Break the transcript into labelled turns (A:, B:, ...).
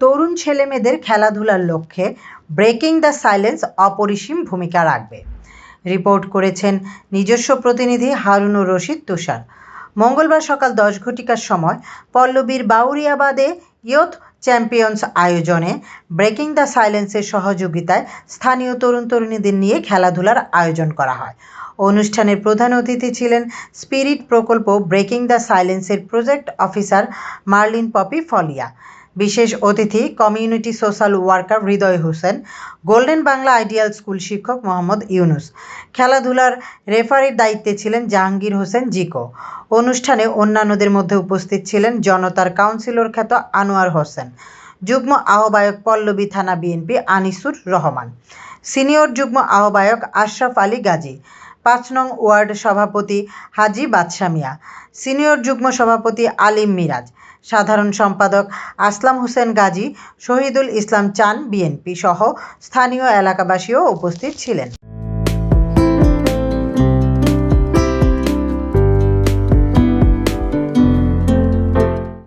A: তরুণ ছেলেমেয়েদের খেলাধুলার লক্ষ্যে ব্রেকিং দ্য সাইলেন্স অপরিসীম ভূমিকা রাখবে। রিপোর্ট করেছেন নিজস্ব প্রতিনিধি হারুনুর রশিদ তুষার। মঙ্গলবার সকাল দশ ঘটিকার সময় পল্লবীর বাউরিয়াবাদে ইয়থ চ্যাম্পিয়ন্স আয়োজনে ব্রেকিং দ্য সাইলেন্সের সহযোগিতায় স্থানীয় তরুণ তরুণীদের নিয়ে খেলাধুলার আয়োজন করা হয়। অনুষ্ঠানের প্রধান অতিথি ছিলেন স্পিরিট প্রকল্প breaking the সাইলেন্সের project officer Marlin Popy Folia. বিশেষ অতিথি community social worker Hriday Hossain, golden Bangla ideal school শিক্ষক মোহাম্মদ ইউনুস, খেলাধুলার রেফারির দায়িত্বে ছিলেন জাহাঙ্গীর হোসেন জিকো। অনুষ্ঠানে অন্যান্যদের মধ্যে উপস্থিত ছিলেন জনতার কাউন্সিলর খ্যাত আনোয়ার হোসেন, যুগ্ম আহ্বায়ক পল্লবী থানা বিএনপি আনিসুর রহমান, সিনিয়র যুগ্ম আহ্বায়ক আশরাফ আলী গাজী পাঁচ নং ওয়ার্ড সভাপতি হাজি বাদশা মিয়া, সিনিয়র যুগ্ম সভাপতি আলিম মিরাজ, সাধারণ সম্পাদক আসলাম হোসেন গাজী, শহীদুল ইসলাম চান বিএনপি সহ স্থানীয় এলাকাবাসীও উপস্থিত ছিলেন।